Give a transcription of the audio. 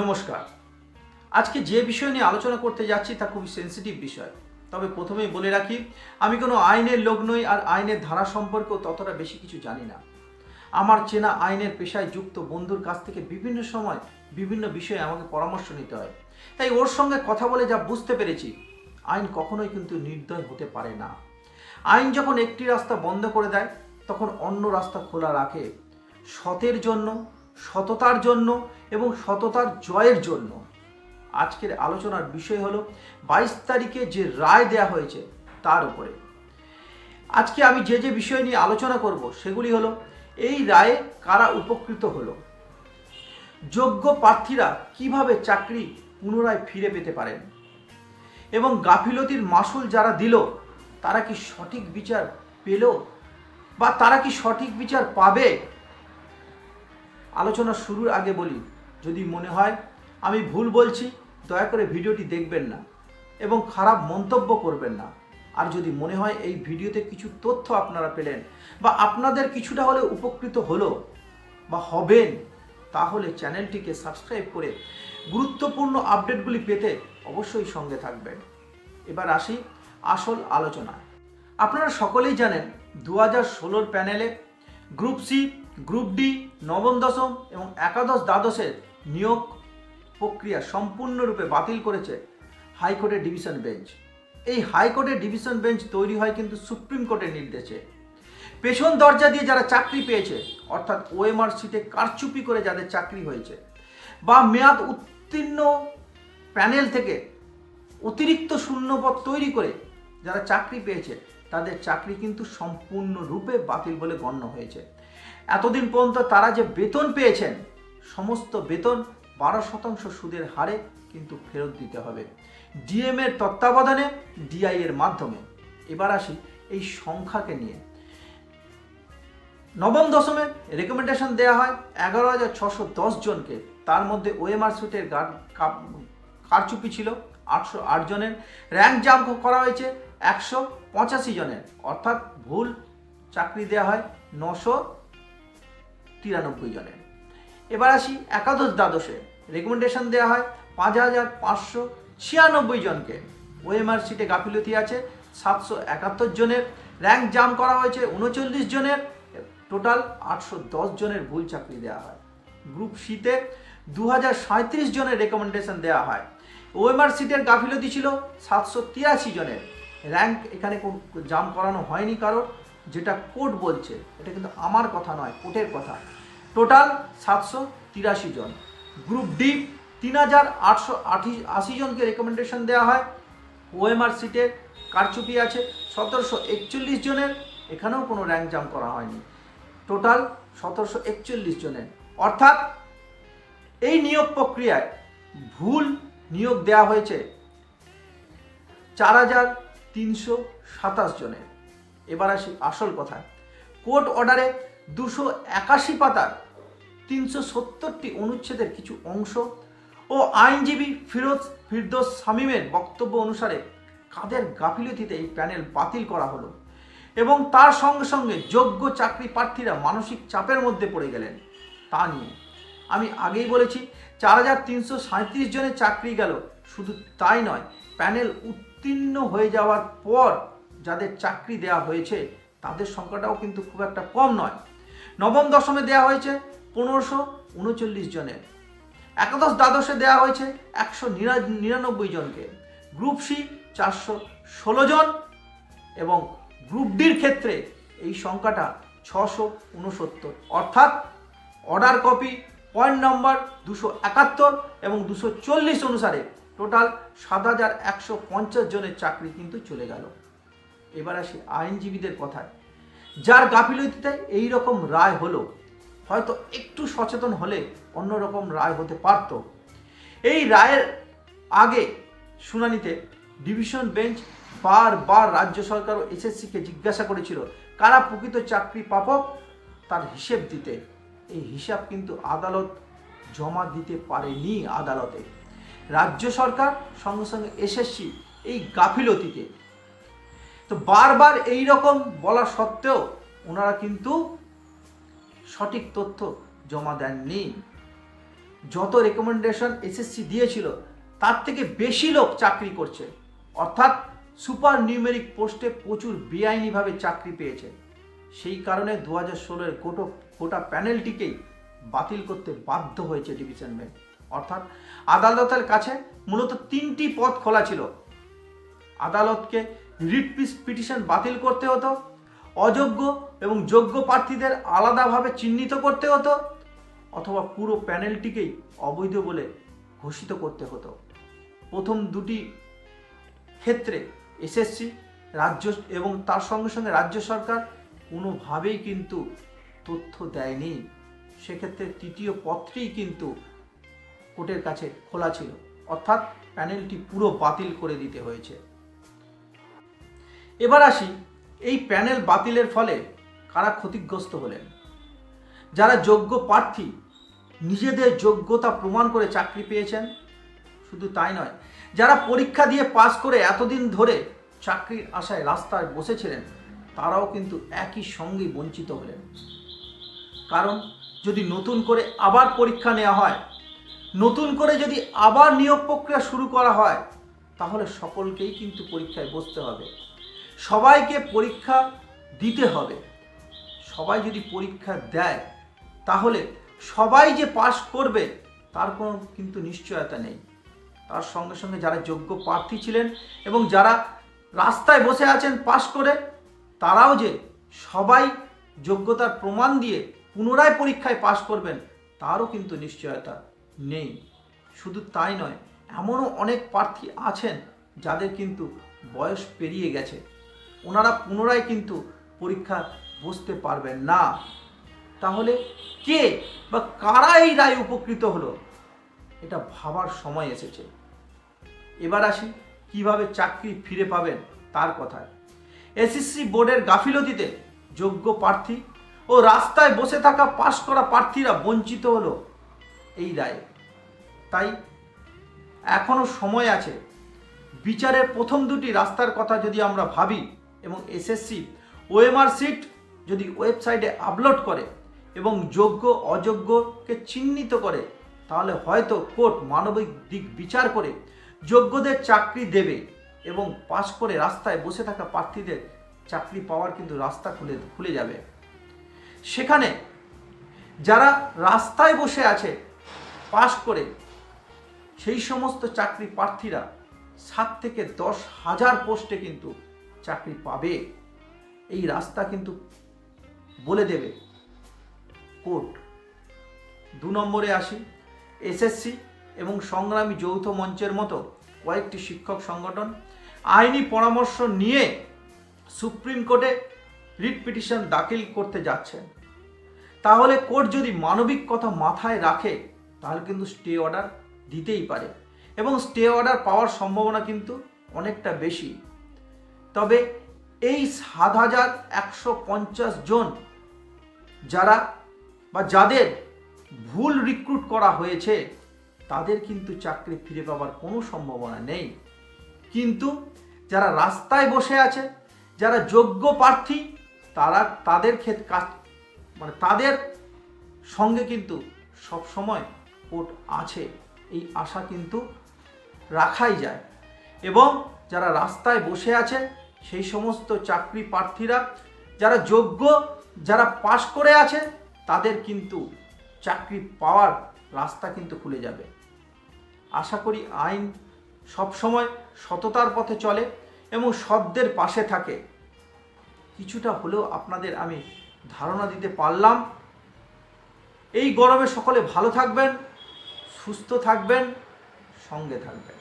নমস্কার। আজকে যে বিষয় নিয়ে আলোচনা করতে যাচ্ছি তা খুবই সেন্সিটিভ বিষয়। তবে প্রথমেই বলে রাখি, আমি কোনো আইনের লোক নই আর আইনের ধারা সম্পর্কেও ততটা বেশি কিছু জানি না। আমার চেনা আইনের পেশায় যুক্ত বন্ধুর কাছ থেকে বিভিন্ন সময় বিভিন্ন বিষয়ে আমাকে পরামর্শ নিতে হয়। তাই ওর সঙ্গে কথা বলে যা বুঝতে পেরেছি, আইন কখনোই কিন্তু নির্দয় হতে পারে না। আইন যখন একটি রাস্তা বন্ধ করে দেয়, তখন অন্য রাস্তা খোলা রাখে সতের জন্য সততার জন্য এবং সততার জয়ের জন্য। আজকের আলোচনার বিষয় হলো বাইশ তারিখে যে রায় দেয়া হয়েছে তার উপরে। আজকে আমি যে যে বিষয় নিয়ে আলোচনা করব সেগুলি হলো, এই রায়ে কারা উপকৃত হলো? যোগ্য প্রার্থীরা কীভাবে চাকরি পুনরায় ফিরে পেতে পারেন? এবং গাফিলতির মাসুল যারা দিল, তারা কি সঠিক বিচার পেল? বা তারা কি সঠিক বিচার পাবে? আলোচনা শুরুর আগে বলি, যদি মনে হয় আমি ভুল বলছি, দয়া করে ভিডিওটি দেখবেন না এবং খারাপ মন্তব্য করবেন না। আর যদি মনে হয় এই ভিডিওতে কিছু তথ্য আপনারা পেলেন বা আপনাদের কিছুটা হলে উপকৃত হলো বা হবেন, তাহলে চ্যানেলটিকে সাবস্ক্রাইব করে গুরুত্বপূর্ণ আপডেটগুলি পেতে অবশ্যই সঙ্গে থাকবেন। এবার আসি আসল আলোচনায়। আপনারা সকলেই জানেন দু হাজার ষোলোর প্যানেলে গ্রুপ সি গ্রুপ ডি, নবম, দশম এবং একাদশ, দ্বাদশের নিয়োগ প্রক্রিয়া সম্পূর্ণরূপে বাতিল করেছে হাইকোর্টের ডিভিশন বেঞ্চ। এই হাইকোর্টের ডিভিশন বেঞ্চ তৈরি হয় কিন্তু সুপ্রিম কোর্টের নির্দেশে। পেছন দরজা দিয়ে যারা চাকরি পেয়েছে, অর্থাৎ ওএমআর সিটে কারচুপি করে যাদের চাকরি হয়েছে বা মেয়াদ উত্তীর্ণ প্যানেল থেকে অতিরিক্ত শূন্যপদ তৈরি করে যারা চাকরি পেয়েছে তাদের চাকরি কিন্তু সম্পূর্ণরূপে বাতিল বলে গণ্য হয়েছে। এতদিন পর্যন্ত তারা যে বেতন পেয়েছেন, সমস্ত বেতন বারো শতাংশ সুদের হারে কিন্তু ফেরত দিতে হবে। ডিএম এর তত্ত্বাবধানে, ডিআই এর মাধ্যমে। এবার আসি এই সংখ্যাকে নিয়ে। নবম দশমে রেকমেন্ডেশন দেওয়া হয় এগারো হাজার ছশো দশ জনকে। তার মধ্যে ওএমআর সুটের কারচুপি ছিল, আটশো আট জনের। র্যাঙ্ক জাম্প করা হয়েছে একশো পঁচাশি জনের, অর্থাৎ ভুল চাকরি দেওয়া হয় নশো তিরানব্বই জনের। এবার আসি একাদশ দ্বাদশে রেকমেন্ডেশন দেওয়া হয় পাঁচ হাজার পাঁচশো ছিয়ানব্বই জনকে। ওএমআর সিটে গাফিলতি আছে, সাতশো একাত্তর জনের। র্যাঙ্ক জাম করা হয়েছে উনচল্লিশ জনের টোটাল আটশো দশ জনের ভুল চাকরি দেওয়া হয়। গ্রুপ সিতে দু হাজার সাঁত্রিশ জনের রেকমেন্ডেশন দেওয়া হয়। ওএমআর সিটের গাফিলতি ছিল সাতশো তিরাশি জনের। র্যাঙ্ক এখানে জাম করানো হয়নি কারোর, যেটা কোর্ট বলছে, এটা কিন্তু আমার কথা নয় কোর্টের কথা। টোটাল সাতশো তিরাশি জন। গ্রুপ ডি তিন হাজার আটশো আশি জনকে রেকমেন্ডেশন দেওয়া হয়। ওএমআর সিটে কারচুপি আছে। সতেরোশো একচল্লিশ জনের, এখানেও কোনো র্যাঙ্ক জাম করা হয়নি। টোটাল সতেরোশো একচল্লিশ জনের। অর্থাৎ, এই নিয়োগ প্রক্রিয়ায় ভুল নিয়োগ দেওয়া হয়েছে। চার হাজার তিনশো সাতাশ জনের। এবার আসি আসল কথা কোর্ট অর্ডারে দুশো একাশি পাতার তিনশো সত্তরটি অনুচ্ছেদের কিছু অংশ ও আইনজীবী ফিরোজ ফিরদোস শামীমের বক্তব্য অনুসারে কাদের গাফিলতিতে এই প্যানেল বাতিল করা হলো এবং তার সঙ্গে সঙ্গে যোগ্য চাকরি প্রার্থীরা মানসিক চাপের মধ্যে পড়ে গেলেন তা নিয়ে। আমি আগেই বলেছি, চার হাজার তিনশো সাঁত্রিশ জনের চাকরি গেল, শুধু তাই নয়, প্যানেল উত্তীর্ণ হয়ে যাওয়ার পর যাদের চাকরি দেওয়া হয়েছে, তাদের সংখ্যাটাও কিন্তু খুব একটা কম নয়। নবম দশমে দেওয়া হয়েছে পনেরোশো উনচল্লিশ জনের। একাদশ দ্বাদশে দেওয়া হয়েছে একশো নিরানব্বই জনকে। গ্রুপ সি চারশো ষোলো জন এবং গ্রুপ ডির ক্ষেত্রে এই সংখ্যাটা ছশো উনসত্তর। অর্থাৎ অর্ডার কপি পয়েন্ট নম্বর দুশো একাত্তর এবং দুশো চল্লিশ অনুসারে টোটাল সাত হাজার একশো পঞ্চাশ জনের চাকরি কিন্তু চলে গেল। এবার আসি আইনজীবীদের কথায়। যার গাফিলতিতে এই রকম রায় হলো, হয়তো একটু সচেতন হলে অন্যরকম রায় হতে পারত। এই রায়ের আগে শুনানিতে ডিভিশন বেঞ্চ বারবার রাজ্য সরকার ও এসএসসিকে জিজ্ঞাসা করেছিল, কারা প্রকৃত চাকরি পাপক? তার হিসেব দিতে। এই হিসাব কিন্তু আদালত জমা দিতে পারেনি আদালতে। রাজ্য সরকার সঙ্গে সঙ্গে এসএসসি এই গাফিলতিতে। তো বারবার এই রকম বলা সত্ত্বেও ওনারা কিন্তু সঠিক তথ্য জমা দেননি। যত রেকমেন্ডেশন এসএসসি দিয়েছিল, তার থেকে বেশি লোক চাকরি করছে। অর্থাৎ সুপার নিউমেরিক পোস্টে প্রচুর বেআইনিভাবে চাকরি পেয়েছে। সেই কারণে দু হাজার ষোলোর গোটো প্যানেলটিকেই বাতিল করতে বাধ্য হয়েছে ডিভিশন বেঞ্চ অর্থাৎ আদালতের কাছে মূলত তিনটি পথ খোলা ছিল। আদালতকে রিট পিটিশন বাতিল করতে হতো, অযোগ্য এবং যোগ্য প্রার্থীদের আলাদাভাবে চিহ্নিত করতে হতো, অথবা পুরো প্যানেলটিকেই অবৈধ বলে ঘোষিত করতে হতো। প্রথম দুটি ক্ষেত্রে এসএসসি, রাজ্য এবং তার সঙ্গে সঙ্গে রাজ্য সরকার কোনোভাবেই কিন্তু তথ্য দেয়নি। সেক্ষেত্রে তৃতীয় পত্রেই কিন্তু কোর্টের কাছে খোলা ছিল। অর্থাৎ প্যানেলটি পুরো বাতিল করে দিতে হয়েছে। এবার আসি এই প্যানেল বাতিলের ফলে কারা ক্ষতিগ্রস্ত হলেন। যারা যোগ্য প্রার্থী নিজেদের যোগ্যতা প্রমাণ করে চাকরি পেয়েছেন, শুধু তাই নয়, যারা পরীক্ষা দিয়ে পাস করে এতদিন ধরে চাকরির আশায় রাস্তায় বসেছিলেন, তারাও কিন্তু একই সঙ্গে বঞ্চিত হলেন। কারণ যদি নতুন করে আবার পরীক্ষা নেওয়া হয় নতুন করে যদি আবার নিয়োগ প্রক্রিয়া শুরু করা হয়, তাহলে সকলকেই কিন্তু পরীক্ষায় বসতে হবে। সবাইকে পরীক্ষা দিতে হবে। সবাই যদি পরীক্ষা দেয়, তাহলে সবাই যে পাশ করবে, তার কোনো কিন্তু নিশ্চয়তা নেই। তার সঙ্গে সঙ্গে যারা যোগ্য প্রার্থী ছিলেন এবং যারা রাস্তায় বসে আছেন পাশ করে, তারাও যে সবাই যোগ্যতার প্রমাণ দিয়ে পুনরায় পরীক্ষায় পাশ করবেন, তারও কিন্তু নিশ্চয়তা নেই। শুধু তাই নয়, এমনও অনেক প্রার্থী আছেন যাদের কিন্তু বয়স পেরিয়ে গেছে। ওনারা পুনরায় কিন্তু পরীক্ষা বসতে পারবেন না। তাহলে কে বা কারা এই রায় উপকৃত হলো? এটা ভাবার সময় এসেছে। এবার আসি, কীভাবে চাকরি ফিরে পাবেন তার কথায়। এসএসসি বোর্ডের গাফিলতিতে যোগ্য প্রার্থী ও রাস্তায় বসে থাকা পাশ করা প্রার্থীরা বঞ্চিত হলো। এই রায়ে। তাই এখনও সময় আছে। বিচারের প্রথম দুটি রাস্তার কথা যদি আমরা ভাবি এবং এসএসসি, ওএমআর সিট যদি ওয়েবসাইটে আপলোড করে এবং যোগ্য, অযোগ্যকে চিহ্নিত করে, তাহলে হয়তো কোর্ট মানবিক দিক বিচার করে যোগ্যদের চাকরি দেবে এবং পাশ করে রাস্তায় বসে থাকা প্রার্থীদের চাকরি পাওয়ার কিন্তু রাস্তা খুলে খুলে যাবে। সেখানে যারা রাস্তায় বসে আছে পাশ করে সেই সমস্ত চাকরি প্রার্থীরা সাত থেকে দশ হাজার পোস্টে কিন্তু চাকরি পাবে। এই রাস্তা কিন্তু বলে দেবে। কোর্ট, দু নম্বরে আসি, এসএসসি এবং সংগ্রামী যৌথ মঞ্চের মতো কয়েকটি শিক্ষক সংগঠন আইনি পরামর্শ নিয়ে সুপ্রিম কোর্টে রিট পিটিশন দাখিল করতে যাচ্ছেন। তাহলে কোর্ট যদি মানবিক কথা মাথায় রাখে তাহলে কিন্তু স্টে অর্ডার দিতেই পারে। এবং স্টে অর্ডার পাওয়ার সম্ভাবনা কিন্তু অনেকটা বেশি। তবে এই সাত হাজার একশো পঞ্চাশ জন যারা বা যাদের ভুল রিক্রুট করা হয়েছে, তাদের কিন্তু চাকরি ফিরে পাওয়ার কোনো সম্ভাবনা নেই। কিন্তু যারা রাস্তায় বসে আছে, যারা যোগ্য প্রার্থী, তারা তাদের ক্ষেত কাজ মানে তাদের সঙ্গে কিন্তু সব সময় কোর্ট আছে, এই আশা কিন্তু রাখাই যায়। এবং যারা রাস্তায় বসে আছে সেই সমস্ত চাকরি প্রার্থীরা, যারা যোগ্য, যারা পাশ করে আছে, তাদের কিন্তু চাকরি পাওয়ার রাস্তা কিন্তু খুলে যাবে। আশা করি আইন সবসময় সততার পথে চলে এবং সদ্যের পাশে থাকে। কিছুটা হলেও আপনাদের আমি ধারণা দিতে পারলাম। এই গরমে সকলে ভালো থাকবেন। সুস্থ থাকবেন সঙ্গে থাকবেন।